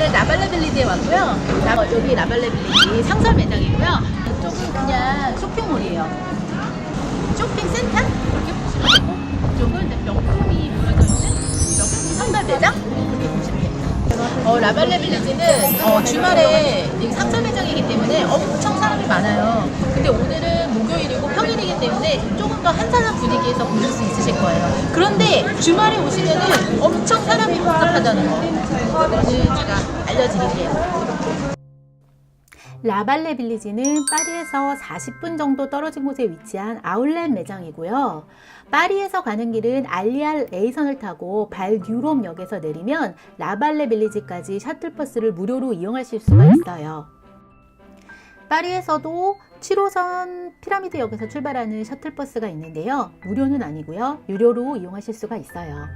오늘은 라발레 빌리지에 왔고요. 라- 여기 라발레 빌리지 상설 매장이고요. 이쪽은 그냥 쇼핑몰이에요. 쇼핑 센터? 이렇게 보시면 되고, 이쪽은 명품이 모여져 있는 명품 상설 매장? 어, 라발레 빌리지는 어, 주말에 이 상설 매장이기 때문에 엄청 사람이 많아요. 근데 오늘은 더 한산한 분위기에서 보실 수 있으실 거예요. 그런데 주말에 오시면은 엄청 사람이 복잡하다는 거. 그거는 제가 알려드릴게요. 라발레 빌리지는 파리에서 40분 정도 떨어진 곳에 위치한 아울렛 매장이고요. 파리에서 가는 길은 알리알 A선을 타고 발 유럽역에서 내리면 라발레 빌리지까지 셔틀버스를 무료로 이용하실 수가 있어요. 파리에서도 7호선 피라미드역에서 출발하는 셔틀버스가 있는데요. 무료는 아니고요. 유료로 이용하실 수가 있어요.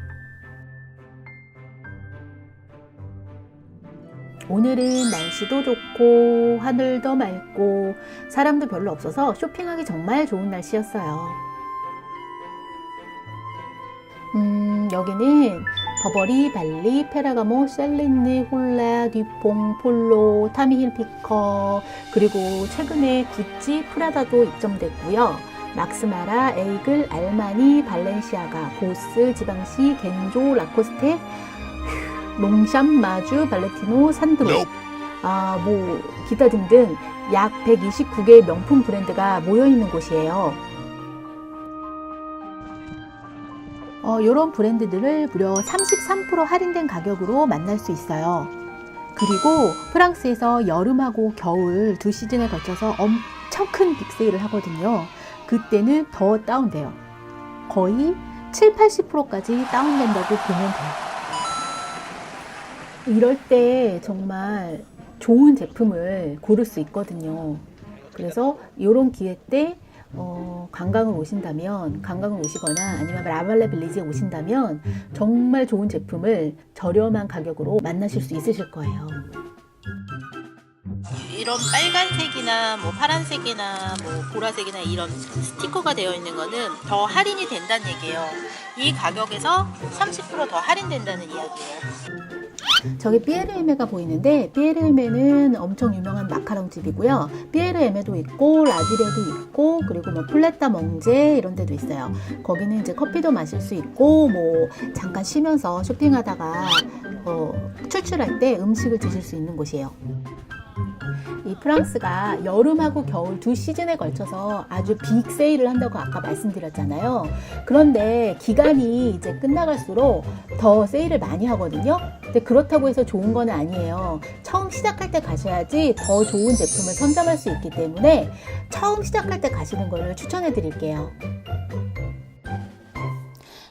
오늘은 날씨도 좋고 하늘도 맑고 사람도 별로 없어서 쇼핑하기 정말 좋은 날씨였어요. 음, 여기는 버버리, 발리, 페라가모, 셀린느, 홀라, 뒤퐁, 폴로, 타미힐 피커, 그리고 최근에 구찌, 프라다도 입점됐고요. 막스마라, 에이글, 알마니, 발렌시아가, 보스, 지방시, 겐조, 라코스테, 롱샴, 마주, 발레티노, 산드로, 아, 뭐, 기타 등등 약 129개의 명품 브랜드가 모여 있는 곳이에요. 어, 이런 브랜드들을 무려 33% 할인된 가격으로 만날 수 있어요. 그리고 프랑스에서 여름하고 겨울 두 시즌에 걸쳐서 엄청 큰 빅세일을 하거든요. 그때는 더 다운돼요. 거의 7, 80%까지 다운된다고 보면 돼요. 이럴 때 정말 좋은 제품을 고를 수 있거든요. 그래서 이런 기회 때 어, 관광을 오신다면, 관광을 오시거나 아니면 라발레 빌리지에 오신다면 정말 좋은 제품을 저렴한 가격으로 만나실 수 있으실 거예요. 이런 빨간색이나 뭐 파란색이나 뭐 보라색이나 이런 스티커가 되어 있는 거는 더 할인이 된다는 얘기예요. 이 가격에서 30%더 할인된다는 이야기예요. 저기 피에르에메가 보이는데 피에르에메는 엄청 유명한 마카롱 집이고요. 피에르에메도 있고 라디레도 있고 그리고 뭐 플레타 멍제 이런 데도 있어요. 거기는 이제 커피도 마실 수 있고 뭐 잠깐 쉬면서 쇼핑하다가 어, 출출할 때 음식을 드실 수 있는 곳이에요. 이 프랑스가 여름하고 겨울 두 시즌에 걸쳐서 아주 빅 세일을 한다고 아까 말씀드렸잖아요. 그런데 기간이 이제 끝나갈수록 더 세일을 많이 하거든요. 근데 그렇다고 해서 좋은 건 아니에요. 처음 시작할 때 가셔야지 더 좋은 제품을 선점할 수 있기 때문에 처음 시작할 때 가시는 거를 추천해 드릴게요.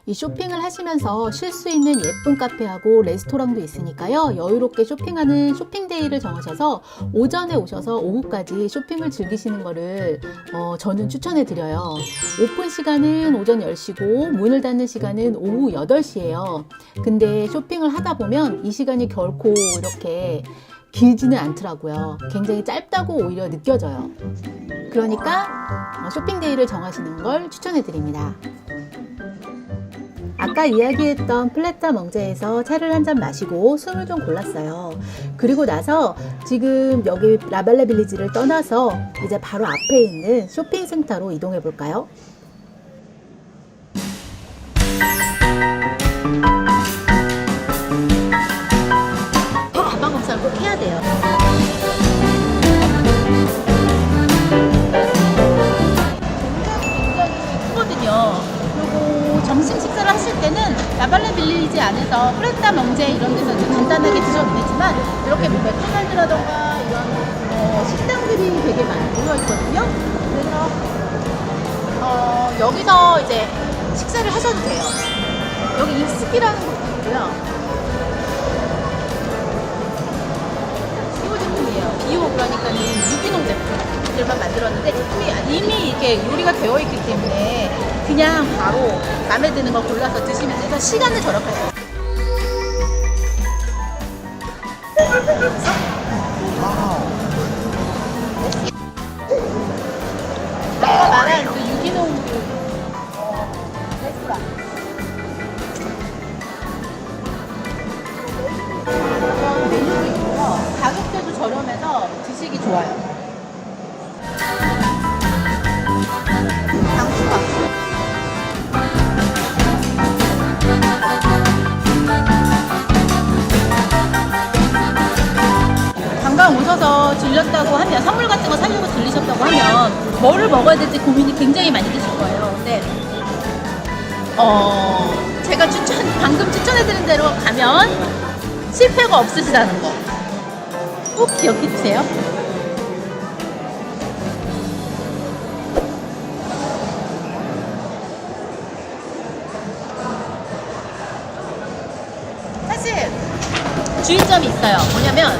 이 쇼핑을 하시면서 쉴 수 있는 예쁜 카페하고 레스토랑도 있으니까요. 여유롭게 쇼핑하는 쇼핑데이를 정하셔서 오전에 오셔서 오후까지 쇼핑을 즐기시는 거를 어, 저는 추천해 드려요. 오픈 시간은 오전 10시고 문을 닫는 시간은 오후 8시예요. 근데 쇼핑을 하다 보면 이 시간이 결코 이렇게 길지는 않더라고요. 굉장히 짧다고 오히려 느껴져요. 그러니까 어, 쇼핑데이를 정하시는 걸 추천해 드립니다. 아까 이야기했던 플레타 멍제에서 차를 한 잔 마시고 숨을 좀 골랐어요. 그리고 나서 지금 여기 라발레 빌리지를 떠나서 이제 바로 앞에 있는 쇼핑센터로 이동해 볼까요? 가방 검사를 꼭 해야 돼요. 때는 라발레 빌리지 안에서 프레타 멍제 이런 데서 좀 간단하게 드셔도 되지만 이렇게 뭐 맥도날드라던가 이런 어, 식당들이 되게 많이 모여 있거든요. 그래서 어, 여기서 이제 식사를 하셔도 돼요. 여기 익스피라는 곳도 있고요. 비오 제품이에요. 비오 그러니까는 유기농 제품들만 만들었는데 제품이 이미 이렇게 요리가 되어 있기 때문에 그냥 바로 마음에 드는 거 골라서 드시면 돼서 시간을 절약할 수 있어요. 하면 뭐를 먹어야 될지 고민이 굉장히 많이 되실 거예요. 근데 어 제가 추천 방금 추천해드린 대로 가면 실패가 없으시다는 거 꼭 기억해 주세요. 사실 주의점이 있어요. 뭐냐면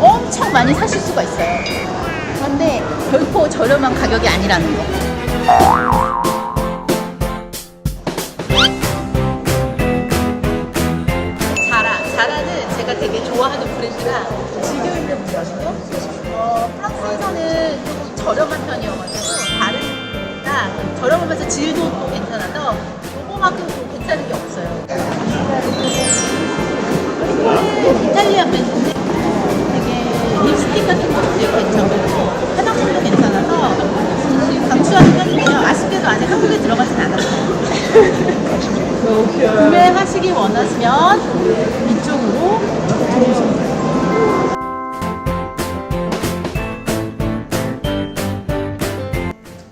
엄청 많이 사실 수가 있어요. 그런데 결코 저렴한 가격이 아니라는 거. 자라, 자라는 제가 되게 좋아하는 브랜드라 즐겨 입는 브랜드거든요. 어, 프랑스에서는 조금 저렴한 편이어가지고 다른다 저렴하면서 질도 또 괜찮아서 요거만큼 구매하시기 원하시면 이쪽으로 들어오시면 돼요.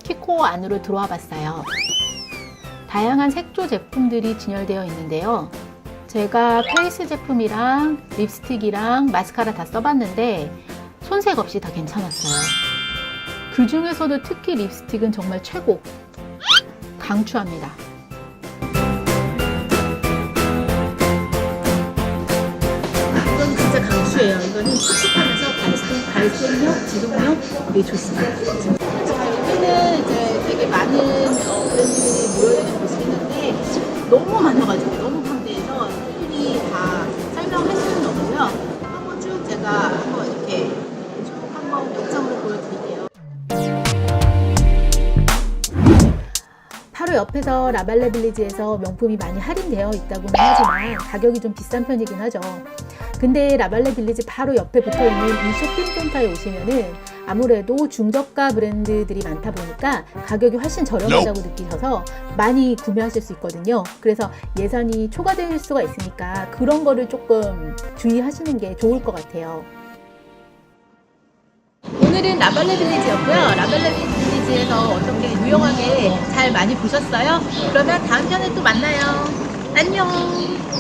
키코 안으로 들어와 봤어요. 다양한 색조 제품들이 진열되어 있는데요. 제가 페이스 제품이랑 립스틱이랑 마스카라 다 써봤는데 손색 없이 다 괜찮았어요. 그 중에서도 특히 립스틱은 정말 최고! 강추합니다. 발색, 발색력, 지속력 되게 좋습니다. 자, 여기는 이제 되게 많은 어, 브랜드들이 모여있는 곳이겠는데 너무 많아가지고 너무 방대해서 충분히 다 설명할 수는 없고요. 한번 쭉 제가 한번 이렇게 쭉 한번 영상으로 보여드릴게요. 바로 옆에서 라발레 빌리지에서 명품이 많이 할인되어 있다고는 하지만 가격이 좀 비싼 편이긴 하죠. 근데 라발레 빌리지 바로 옆에 붙어 있는 이 쇼핑 센터에 오시면은 아무래도 중저가 브랜드들이 많다 보니까 가격이 훨씬 저렴하다고 느끼셔서 많이 구매하실 수 있거든요. 그래서 예산이 초과될 수가 있으니까 그런 거를 조금 주의하시는 게 좋을 것 같아요. 오늘은 라발레 빌리지였고요. 라발레 빌리지에서 어떻게 유용하게 잘 많이 보셨어요? 그러면 다음 편에 또 만나요. 안녕!